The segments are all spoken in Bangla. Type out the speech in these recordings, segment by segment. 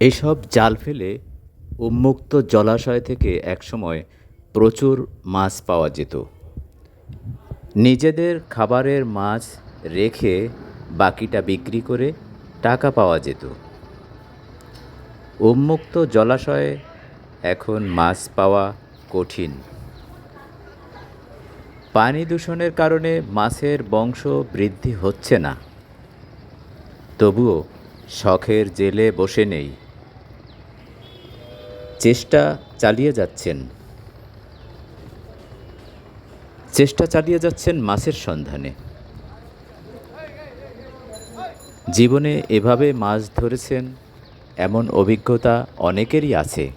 এইসব জাল ফেলে উন্মুক্ত জলাশয় থেকে একসময় প্রচুর মাছ পাওয়া যেত। নিজেদের খাবারের মাছ রেখে বাকিটা বিক্রি করে টাকা পাওয়া যেত। উন্মুক্ত জলাশয়ে এখন মাছ পাওয়া কঠিন। পানি দূষণের কারণে মাছের বংশ বৃদ্ধি হচ্ছে না। তবুও শখের জেলে বসে নেই। চেষ্টা চালিয়ে যাচ্ছেন। চেষ্টা চালিয়ে যাচ্ছেন মাছের সন্ধানে। জীবনে এভাবে মাছ ধরেছেন, এমন অভিজ্ঞতা অনেকেরই আছে।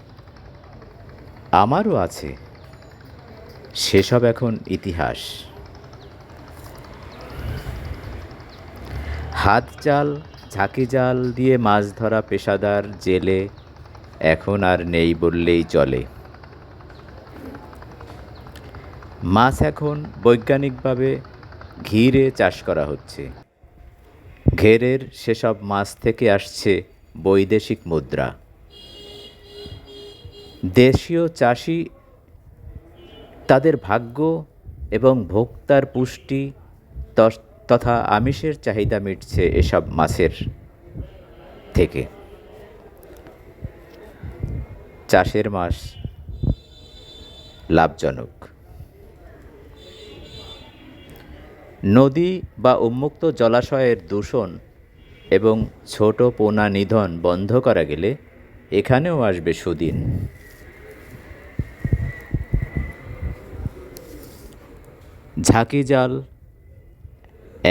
আমারও আছে। সেসব এখন ইতিহাস। হাত জাল ঝাঁকি জাল দিয়ে মাছ ধরা পেশাদার জেলে এখন আর নেই বললেই চলে। মাছ এখন বৈজ্ঞানিকভাবে ঘিরে চাষ করা হচ্ছে। ঘেরের সেসব মাছ থেকে আসছে বৈদেশিক মুদ্রা। দেশীয় চাষি তাদের ভাগ্য এবং ভোক্তার পুষ্টি তথা আমিষের চাহিদা মিটছে এসব মাছের থেকে। চাষের মাস লাভজনক। নদী বা উন্মুক্ত জলাশয়ের দূষণ এবং ছোট পোনা নিধন বন্ধ করা গেলে এখানেও আসবে সুদিন। ঝাঁকি জাল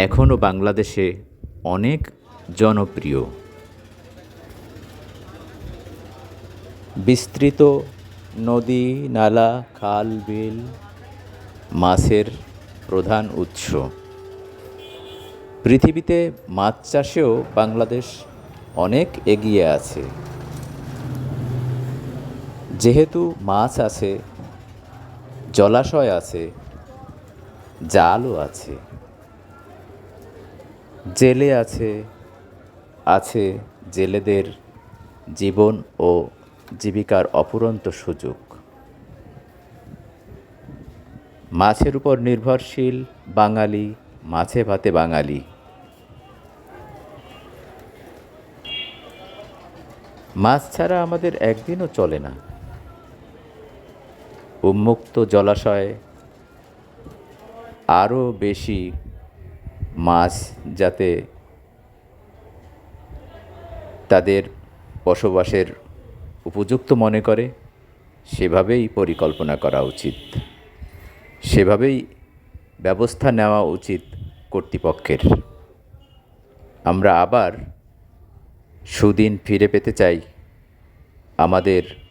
এখনও বাংলাদেশে অনেক জনপ্রিয়। বিস্তৃত নদী, নালা, খাল, বিল, মাছের প্রধান উৎস। পৃথিবীতে মাছ চাষেও বাংলাদেশ অনেক এগিয়ে আছে। যেহেতু মাছ আছে, জলাশয় আছে, জালও আছে, জেলে আছে আছে জেলেদের জীবন ও জীবিকার অফুরন্ত সুযোগ। মাছের উপর নির্ভরশীল বাঙালি, মাছে ভাতে বাঙালি। মাছ ছাড়া আমাদের একদিনও চলে না। উন্মুক্ত জলাশয়ে আরও বেশি মাছ যাতে তাদের বসবাসের উপযুক্ত মনে করে, সেভাবেই পরিকল্পনা করা উচিত। সেভাবেই ব্যবস্থা নেওয়া উচিত কর্তৃপক্ষের। আমরা আবার সুদিন ফিরে পেতে চাই আমাদের